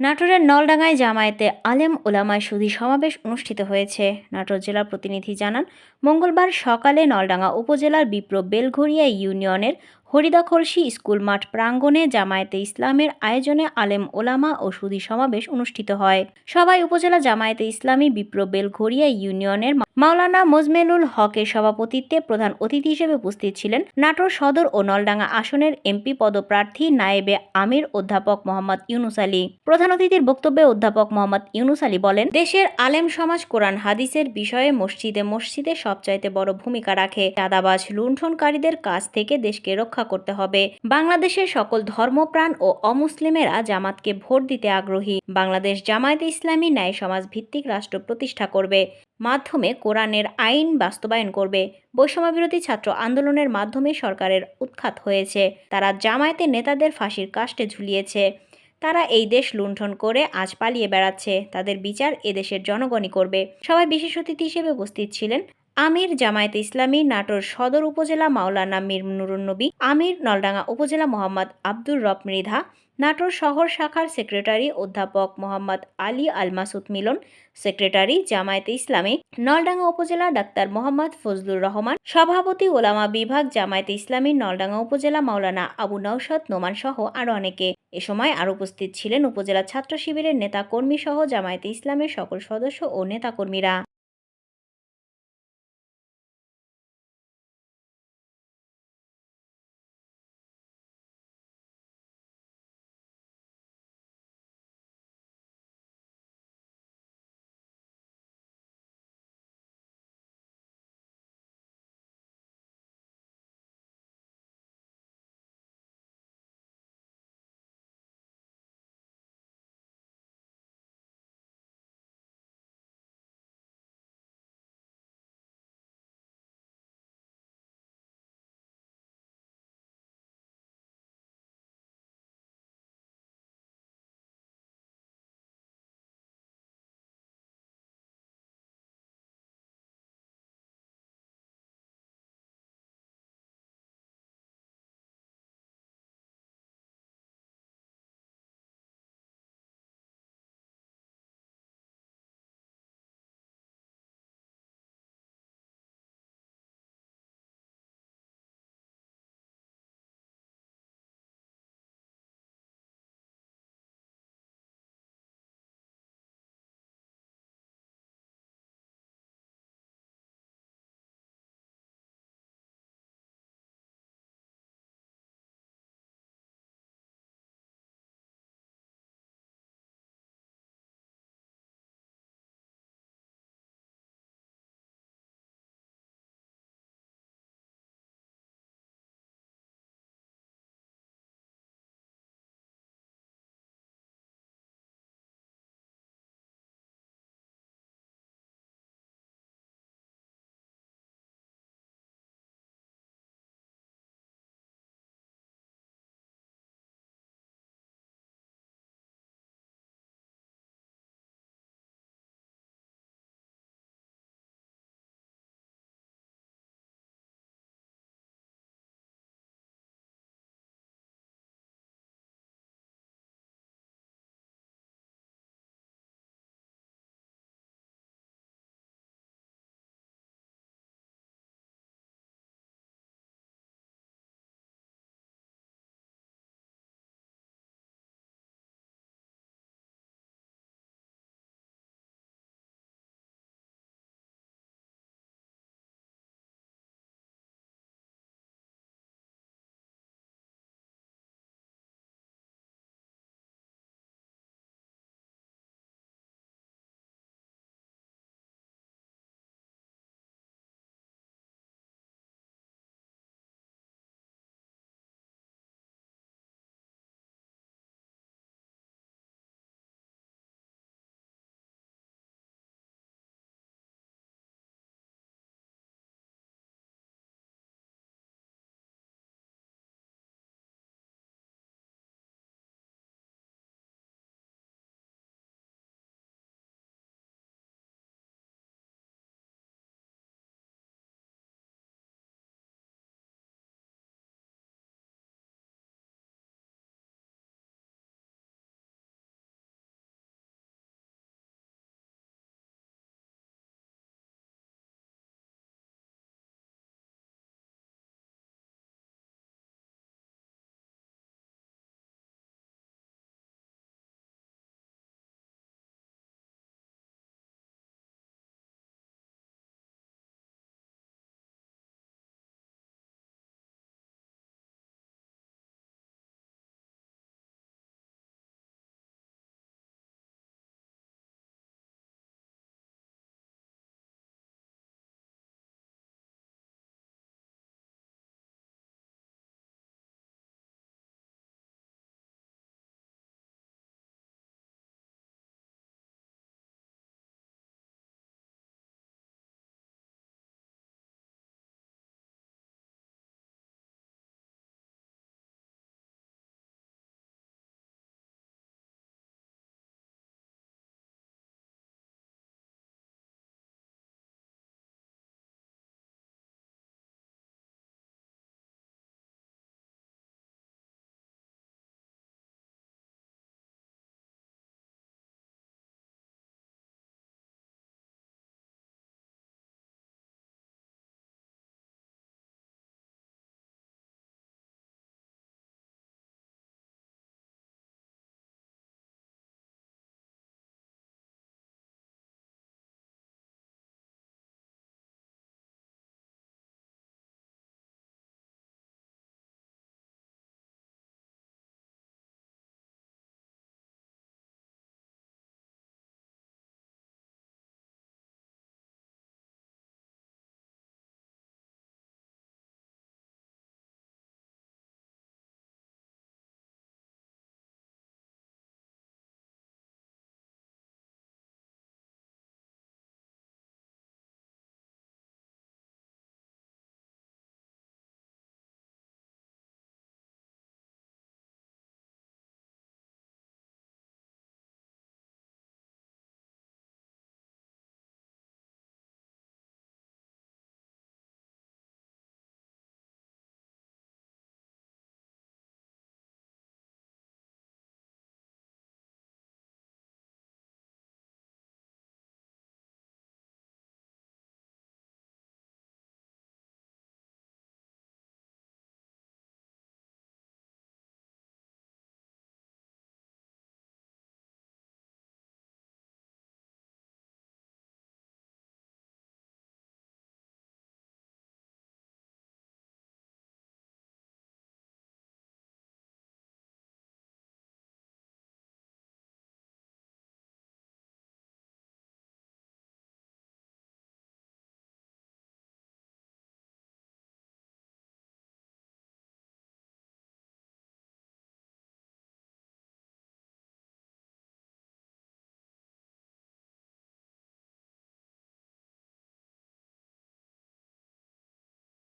নাটোরের নলডাঙ্গায় জামায়াতে আলেম ওলামায় সুধি সমাবেশ অনুষ্ঠিত হয়েছে। নাটোর জেলা প্রতিনিধি জানান, মঙ্গলবার সকালে নলডাঙ্গা উপজেলার বিপ্র বেলঘরিয়া ইউনিয়নের হরিদাখলসি স্কুল মাঠ প্রাঙ্গণে জামায়াতে ইসলামের আয়োজনে আলেম ওলামা ও সুধী সমাবেশ অনুষ্ঠিত হয়। সভায় উপজেলা জামায়াতে ইসলামী বিপ্র বেলঘরিয়া ইউনিয়নের মাওলানা মজমেলুল হকের সভাপতিত্বে প্রধান অতিথি হিসেবে উপস্থিত ছিলেন নাটোর সদর ও নলডাঙ্গা আসনের এমপি পদপ্রার্থী নায়েবে আমির অধ্যাপক মোহাম্মদ ইউনুস আলী। প্রধান অতিথির বক্তব্যে অধ্যাপক মোহাম্মদ ইউনুস আলী বলেন, দেশের আলেম সমাজ কোরআন হাদিসের বিষয়ে মসজিদে মসজিদে সবচাইতে বড় ভূমিকা রাখে। চাঁদাবাজ, লুণ্ঠনকারীদের কাছ থেকে দেশকে রক্ষা করতে হবে। বাংলাদেশের সকল ধর্মপ্রাণ ও অমুসলিমেরা জামাতকে ভোট দিতে আগ্রহী। বাংলাদেশ জামায়াতে ইসলামী ন্যায় সমাজ ভিত্তিক রাষ্ট্র প্রতিষ্ঠা করবে। মাধ্যমে কোরআনের আইন বাস্তবায়ন করবে। বৈষম্যবিরোধী ছাত্র আন্দোলনের মাধ্যমে সরকারের উৎখাত হয়েছে। তারা জামায়াতের নেতাদের ফাঁসির কাষ্টে ঝুলিয়েছে। তারা এই দেশ লুণ্ঠন করে আজ পালিয়ে বেড়াচ্ছে। তাদের বিচার এদেশের জনগণই করবে। সবাই বিশেষ অতিথি হিসেবে উপস্থিত ছিলেন আমির জামায়াতে ইসলামী নাটোর সদর উপজেলা মাওলানা মীর নুরুন্নবী আমির নলডাঙ্গা উপজেলা মোহাম্মদ আব্দুর রব মৃধা, নাটোর শহর শাখার সেক্রেটারি অধ্যাপক মোহাম্মদ আলী আল মাসুদ মিলন, সেক্রেটারি জামায়াতে ইসলামী নলডাঙ্গা উপজেলা ডাক্তার মোহাম্মদ ফজলুর রহমান, সভাপতি ওলামা বিভাগ জামায়াতে ইসলামী নলডাঙ্গা উপজেলা মাওলানা আবু নওশাদ নোমান সহ আরও অনেকে। এ সময় আর উপস্থিত ছিলেন উপজেলা ছাত্র শিবিরের নেতা কর্মী সহ জামায়াতে ইসলামের সকল সদস্য ও নেতাকর্মীরা।